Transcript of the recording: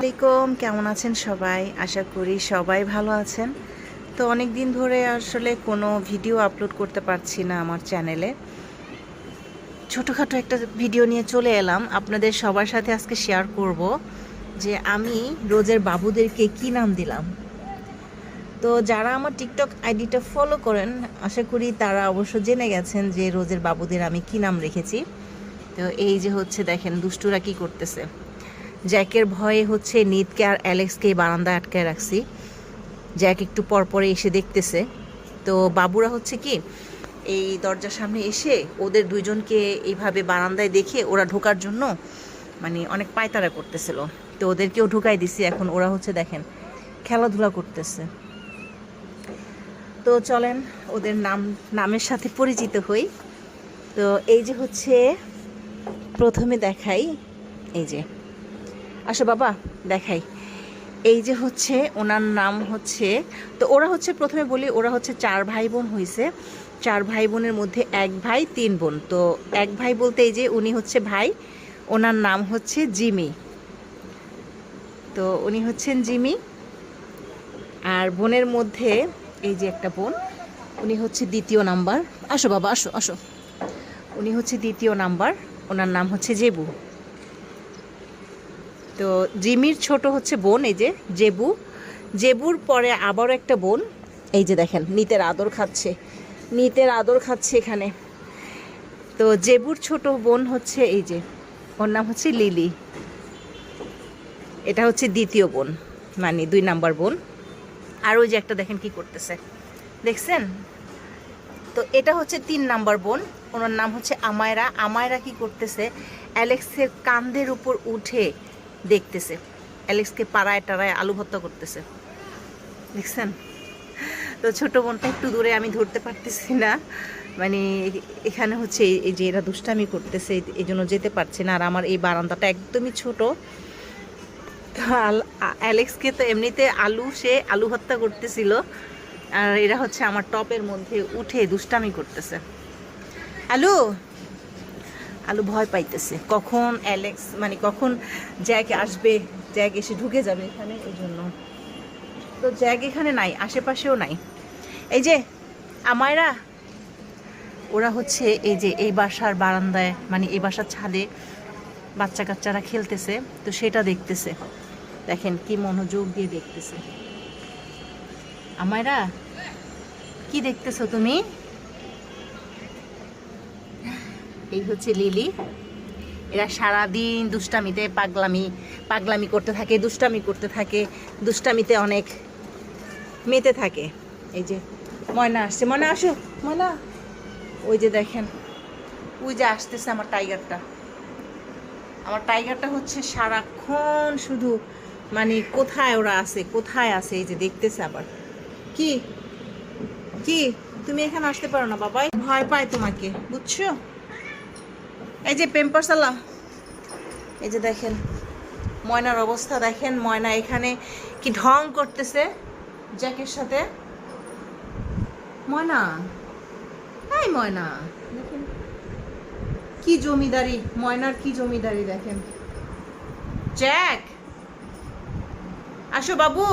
আসসালামাইকুম কেমন আছেন সবাই? আশা করি সবাই ভালো আছেন। তো অনেক দিন ধরে আসলে কোনো ভিডিও আপলোড করতে পারছি না আমার চ্যানেলে। ছোটোখাটো একটা ভিডিও নিয়ে চলে এলাম। আপনাদের সবার সাথে আজকে শেয়ার করব যে আমি রোজের বাবুদেরকে কি নাম দিলাম। তো যারা আমার টিকটক আইডিটা ফলো করেন, আশা করি তারা অবশ্য জেনে গেছেন যে রোজের বাবুদের আমি কি নাম রেখেছি। তো এই যে হচ্ছে দেখেন দুষ্টুরা কি করতেছে। জ্যাকের ভয়ে হচ্ছে নিদকে আর অ্যালেক্সকে বারান্দায় আটকায় রাখছি। জ্যাক একটু পর পরে এসে দেখতেছে। তো বাবুরা হচ্ছে কি, এই দরজার সামনে এসে ওদের দুইজনকে এইভাবে বারান্দায় দেখে ওরা ঢোকার জন্য মানে অনেক পায়তারা করতেছিল। তো ওদেরকেও ঢুকাই দিছি, এখন ওরা হচ্ছে দেখেন খেলাধুলা করতেছে। তো চলেন, ওদের নাম, নামের সাথে পরিচিত হই। তো এই যে হচ্ছে, প্রথমে দেখাই, এই যে। আসো বাবা, দেখাই। এই যে হচ্ছে, ওনার নাম হচ্ছে, তো ওরা হচ্ছে প্রথমে বলি, ওরা হচ্ছে চার ভাই বোন হয়েছে চার ভাই বোনের মধ্যে এক ভাই, তিন বোন। তো এক ভাই বলতে এই যে উনি হচ্ছে ভাই, ওনার নাম হচ্ছে জিমি। তো উনি হচ্ছেন জিমি। আর বোনের মধ্যে এই যে একটা বোন, উনি হচ্ছে দ্বিতীয় নাম্বার। আসো, বাবা, আসো আসো। উনি হচ্ছে দ্বিতীয় নাম্বার, ওনার নাম হচ্ছে জেবু। তো জিমির ছোট হচ্ছে বোন, এই যে জেবু। জেবুর পরে আবারও একটা বোন। এই যে দেখেন, নিতের আদর খাচ্ছে। নিতের আদর খাচ্ছে এখানে। তো জেবুর ছোট বোন হচ্ছে এই যে, ওর নাম হচ্ছে লিলি। এটা হচ্ছে দ্বিতীয় বোন মানে দুই নাম্বার বোন। আর ওই যে একটা দেখেন কি করতেছে। দেখছেন? তো এটা হচ্ছে তিন নাম্বার বোন, ওনার নাম হচ্ছে আমায়রা। আমায়রা কি করতেছে? অ্যালেক্সের কান্দের উপর উঠে দেখতেছে। অ্যালেক্সকে পাড়ায় টাড়ায় আলু ভর্তা করতেছে। দেখছেন? তো ছোটো বোনটা একটু দূরে আমি ধরতে পারতেছি না। মানে এখানে হচ্ছে এই- যে এরা দুষ্টামি করতেছে, এই- জন্য যেতে পারছে না। আর আমার এই বারান্দাটা একদমই ছোট। অ্যালেক্সকে তো এমনিতে আলু, সে আলু হত্যা করতেছিল। আর এরা হচ্ছে আমার টপের মধ্যে উঠে দুষ্টামি করতেছে। আলু আলু ভয় পাইতেছে। কখন অ্যালেক্স মানে কখন জ্যাক আসবে? জ্যাক এসে ঢুকে যাবে এখানে, এই জন্য। তো জ্যাক এখানে নাই, আশেপাশেও নাই। এই যে, আমায়রা, ওরা হচ্ছে এই যে, এই বাসার বারান্দায় মানে এই বাসার ছাদে বাচ্চা কাচ্চারা খেলতেছে, তো সেটা দেখতেছে। দেখেন কি মনোযোগ দিয়ে দেখতেছে। আমায়রা, কি দেখতেছো তুমি? এই হচ্ছে লিলি। এরা সারাদিন দুষ্টামিতে পাগলামি পাগলামি করতে থাকে, দুষ্টামি করতে থাকে, দুষ্টামিতে অনেক মেতে থাকে। এই যে ময়না আসছে। ময়না, আসো। ময়না, ওই যে দেখেন, ওই যে আসতেছে আমার টাইগারটা। আমার টাইগারটা হচ্ছে সারাক্ষণ শুধু মানে কোথায় ওরা আছে, কোথায় আছে, এই যে দেখতেছে আবার। কি? কি? তুমি এখানে আসতে পারো না, বাবাই। ভয় পায় তোমাকে, বুঝছ? এই যে পেম্পারসালা এই যে দেখেন, ময়নার অবস্থা দেখেন, ময়না এখানে কি ঢং করতেছে জ্যাকের সাথে। ময়না তাই ময়না, দেখেন। কি জমিদারি, ময়নার কি জমিদারি দেখেন। জ্যাক, আসো বাবু।